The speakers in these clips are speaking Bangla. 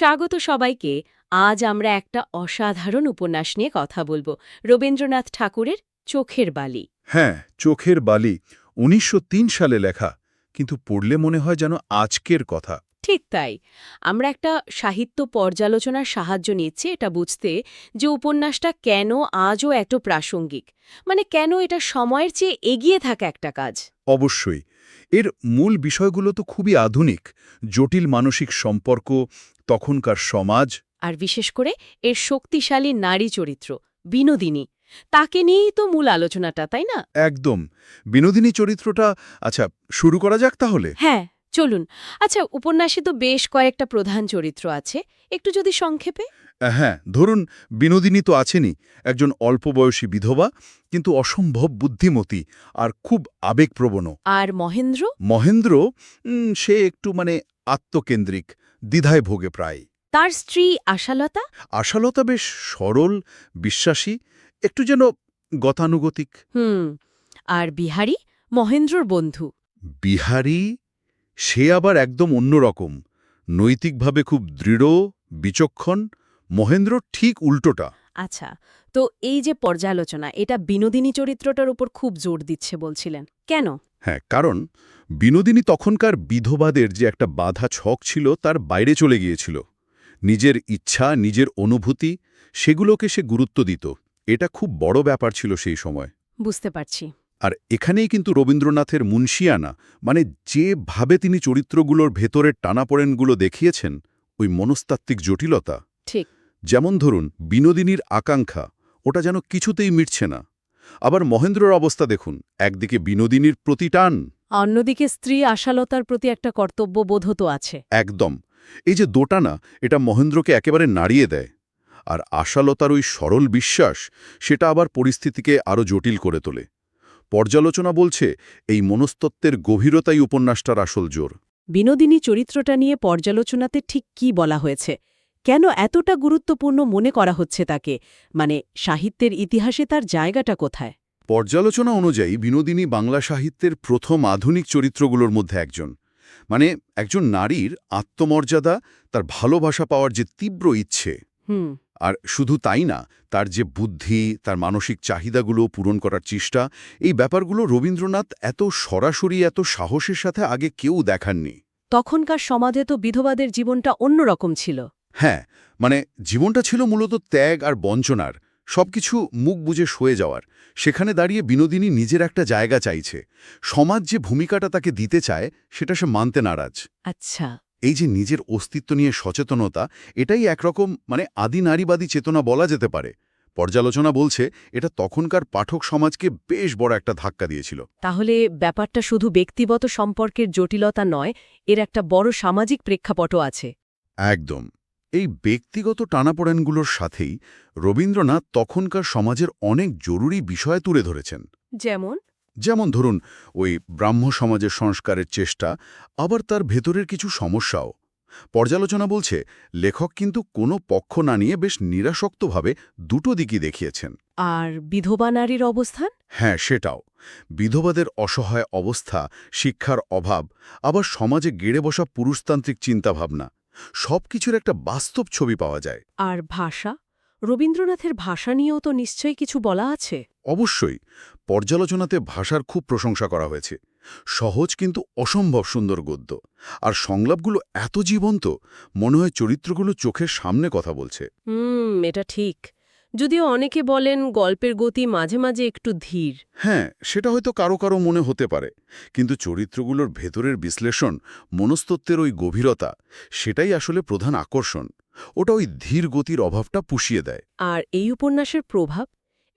স্বাগত সবাইকে। আজ আমরা একটা অসাধারণ উপন্যাস নিয়ে কথা বলব। রবীন্দ্রনাথ ঠাকুরের চোখের বালি। হ্যাঁ চোখের বালি উনিশশো তিন সালে লেখা কিন্তু পড়লে মনে হয় যেন আজকের কথা। ঠিক তাই। আমরা একটা সাহিত্য পর্যালোচনার সাহায্য নিচ্ছি এটা বুঝতে যে উপন্যাসটা কেন আজও এত প্রাসঙ্গিক। মানে কেন এটা সময়ের চেয়ে এগিয়ে থাকা একটা কাজ? অবশ্যই। এর মূল বিষয়গুলো তো খুবই আধুনিক জটিল মানসিক সম্পর্ক তখনকার সমাজ। আর বিশেষ করে এর শক্তিশালী নারী চরিত্র বিনোদিনী। তাকে নিয়েই তো মূল আলোচনাটা তাই না? একদম। বিনোদিনী চরিত্রটা আচ্ছা শুরু করা যাক তাহলে? হ্যাঁ চলুন। আচ্ছা উপন্যাসে তো বেশ কয়েকটা প্রধান চরিত্র আছে। একটু যদি সংক্ষেপে? হ্যাঁ ধরুন বিনোদিনী তো আছেনই একজন অল্প বয়সী বিধবা কিন্তু অসম্ভব বুদ্ধিমতী আর খুব আবেগপ্রবণ। আর মহেন্দ্র? মহেন্দ্র সে একটু মানে আত্মকেন্দ্রিক। দ্বিধায় ভোগে প্রায় তার স্ত্রী আশালতা? আশালতা বেশ সরল বিশ্বাসী একটু যেন গতানুগতিক। হুম আর বিহারি? মহেন্দ্রর বন্ধু। বিহারি? সে আবার একদম অন্যরকম। নৈতিকভাবে খুব দৃঢ় বিচক্ষণ। মহেন্দ্র ঠিক উল্টোটা। আচ্ছা তো এই যে পর্যালোচনা এটা বিনোদিনী চরিত্রটার উপর খুব জোর দিচ্ছে বলছিলেন। কেন? হ্যাঁ কারণ বিনোদিনী তখনকার বিধবাদের যে একটা বাধা ছক ছিল তার বাইরে চলে গিয়েছিল। নিজের ইচ্ছা নিজের অনুভূতি সেগুলোকে সে গুরুত্ব দিত। এটা খুব বড় ব্যাপার ছিল সেই সময়। বুঝতে পারছি। আর এখানেই কিন্তু রবীন্দ্রনাথের মুন্সিয়ানা মানে যেভাবে তিনি চরিত্রগুলোর ভেতরের টানাপোড়েনগুলো দেখিয়েছেন ওই মনস্তাত্ত্বিক জটিলতা। ঠিক। যেমন ধরুন বিনোদিনীর আকাঙ্ক্ষা ওটা যেন কিছুতেই মিটছে না। আবার মহেন্দ্রর অবস্থা দেখুন একদিকে বিনোদিনীর প্রতি টান। অন্যদিকে স্ত্রী আশালতার প্রতি একটা কর্তব্যবোধ তো আছে। একদম। এই যে দোটানা এটা মহেন্দ্রকে একেবারে নাড়িয়ে দেয়। আর আশালতার ওই সরল বিশ্বাস সেটা আবার পরিস্থিতিকে আরও জটিল করে তোলে। পর্যালোচনা বলছে এই মনস্তত্ত্বের গভীরতাই উপন্যাসটার আসল জোর। বিনোদিনী চরিত্রটা নিয়ে পর্যালোচনাতে ঠিক কি বলা হয়েছে? কেন এতটা গুরুত্বপূর্ণ মনে করা হচ্ছে তাকে? মানে সাহিত্যের ইতিহাসে তার জায়গাটা কোথায়? পর্যালোচনা অনুযায়ী বিনোদিনী বাংলা সাহিত্যের প্রথম আধুনিক চরিত্রগুলোর মধ্যে একজন। মানে একজন নারীর আত্মমর্যাদা তার ভালোবাসা পাওয়ার যে তীব্র ইচ্ছে। আর শুধু তাই না তার যে বুদ্ধি তার মানসিক চাহিদাগুলো পূরণ করার চেষ্টা এই ব্যাপারগুলো রবীন্দ্রনাথ এত সরাসরি এত সাহসের সাথে আগে কেউ দেখাননি। তখনকার সমাজে তো বিধবাদের জীবনটা অন্যরকম ছিল। হ্যাঁ মানে জীবনটা ছিল মূলত ত্যাগ আর বঞ্চনার সবকিছু মুখ বুঝে সয়ে যাওয়ার। সেখানে দাঁড়িয়ে বিনোদিনী নিজের একটা জায়গা চাইছে। সমাজ যে ভূমিকাটা তাকে দিতে চায় সেটা সে মানতে নারাজ। আচ্ছা। এই যে নিজের অস্তিত্ব নিয়ে সচেতনতা এটাই একরকম মানে আদি নারীবাদী চেতনা বলা যেতে পারে। পর্যালোচনা বলছে এটা তখনকার পাঠক সমাজকে বেশ বড় একটা ধাক্কা দিয়েছিল। তাহলে ব্যাপারটা শুধু ব্যক্তিগত সম্পর্কের জটিলতা নয় এর একটা বড় সামাজিক প্রেক্ষাপটও আছে। একদম। এই ব্যক্তিগত টানাপোড়েনগুলোর সাথেই রবীন্দ্রনাথ তখনকার সমাজের অনেক জরুরি বিষয় তুলে ধরেছেন। যেমন? যেমন ধরুন ওই ব্রাহ্ম সমাজের সংস্কারের চেষ্টা আবার তার ভেতরের কিছু সমস্যাও। পর্যালোচনা বলছে লেখক কিন্তু কোনো পক্ষ না নিয়ে বেশ নিরাসক্তভাবে দুটো দিকই দেখিয়েছেন। আর বিধবা নারীর অবস্থান? হ্যাঁ সেটাও। বিধবাদের অসহায় অবস্থা শিক্ষার অভাব আবার সমাজে গেড়ে বসা পুরুষতান্ত্রিক চিন্তাভাবনা। সব কিছুর একটা বাস্তব ছবি পাওয়া যায়। আর ভাষা? রবীন্দ্রনাথের ভাষা নিয়েও তো নিশ্চয়ই কিছু বলা আছে। অবশ্যই পর্যালোচনাতে ভাষার খুব প্রশংসা করা হয়েছে। সহজ কিন্তু অসম্ভব সুন্দর গদ্য। আর সংলাপগুলো এত জীবন্ত মনে হয় চরিত্রগুলো চোখের সামনে কথা বলছে। হুম এটা ঠিক। যদিও অনেকে বলেন গল্পের গতি মাঝে মাঝে একটু ধীর। হ্যাঁ সেটা হয়তো কারও কারও মনে হতে পারে। কিন্তু চরিত্রগুলোর ভেতরের বিশ্লেষণ মনস্তত্ত্বের ওই গভীরতা সেটাই আসলে প্রধান আকর্ষণ। ওটা ওই ধীর গতির অভাবটা পুষিয়ে দেয়। আর এই উপন্যাসের প্রভাব?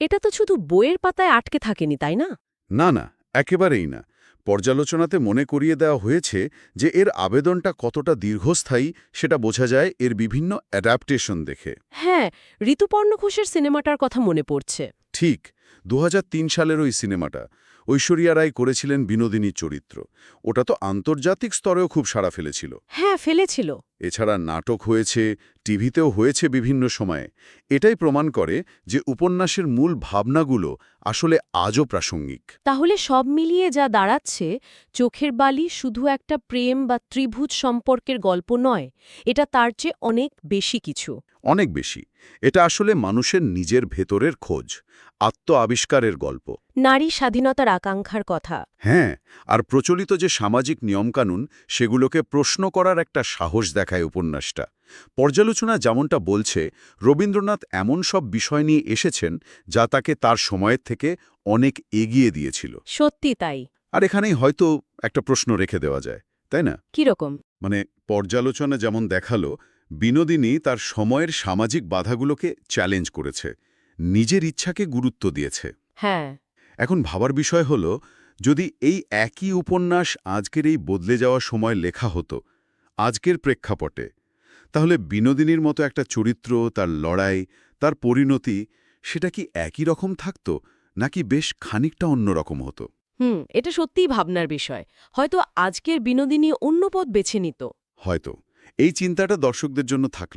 এটা তো শুধু বইয়ের পাতায় আটকে থাকেনি তাই না? না না একেবারেই না। পর্যালোচনাতে মনে করিয়ে দেওয়া হয়েছে যে এর আবেদনটা কতটা দীর্ঘস্থায়ী সেটা বোঝা যায় এর বিভিন্ন অ্যাডাপ্টেশন দেখে। হ্যাঁ ঋতুপর্ণ ঘোষের সিনেমাটার কথা মনে পড়ছে। ঠিক দু হাজার তিন সালের ওই সিনেমাটা। ঐশ্বরিয়া রায় করেছিলেন বিনোদিনী চরিত্র। ওটা তো আন্তর্জাতিক স্তরেও খুব সাড়া ফেলেছিল। হ্যাঁ ফেলেছিল। এছাড়া নাটক হয়েছে টিভিতেও হয়েছে বিভিন্ন সময়ে। এটাই প্রমাণ করে যে উপন্যাসের মূল ভাবনাগুলো আসলে আজও প্রাসঙ্গিক। তাহলে সব মিলিয়ে যা দাঁড়াচ্ছে চোখের বালি শুধু একটা প্রেম বা ত্রিভুজ সম্পর্কের গল্প নয় এটা তার চেয়ে অনেক বেশি কিছু। অনেক বেশি। এটা আসলে মানুষের নিজের ভেতরের খোঁজ আত্ম আবিষ্কারের গল্প। নারী স্বাধীনতার আকাঙ্ক্ষার কথা। হ্যাঁ আর প্রচলিত যে সামাজিক নিয়মকানুন সেগুলোকে প্রশ্ন করার একটা সাহস দেখায় উপন্যাসটা। পর্যালোচনা যেমনটা বলছে রবীন্দ্রনাথ এমন সব বিষয় নিয়ে এসেছেন যা তাকে তার সময়ের থেকে অনেক এগিয়ে দিয়েছিল। সত্যি তাই। আর এখানেই হয়তো একটা প্রশ্ন রেখে দেওয়া যায় তাই না? কীরকম মানে পর্যালোচনা যেমন দেখাল বিনোদিনী তার সময়ের সামাজিক বাধাগুলোকে চ্যালেঞ্জ করেছে নিজের ইচ্ছাকে গুরুত্ব দিয়েছে। হ্যাঁ। এখন ভাবার বিষয় হল যদি এই একই উপন্যাস আজকের এই বদলে যাওয়া সময় লেখা হতো আজকের প্রেক্ষাপটে তাহলে বিনোদিনীর মতো একটা চরিত্র তার লড়াই তার পরিণতি সেটা কি একই রকম থাকত নাকি বেশ খানিকটা অন্যরকম হতো? হুম এটা সত্যিই ভাবনার বিষয়। হয়তো আজকের বিনোদিনী অন্য পথ বেছে নিত। হয়তো। এই চিন্তাটা দর্শকদের জন্য থাকল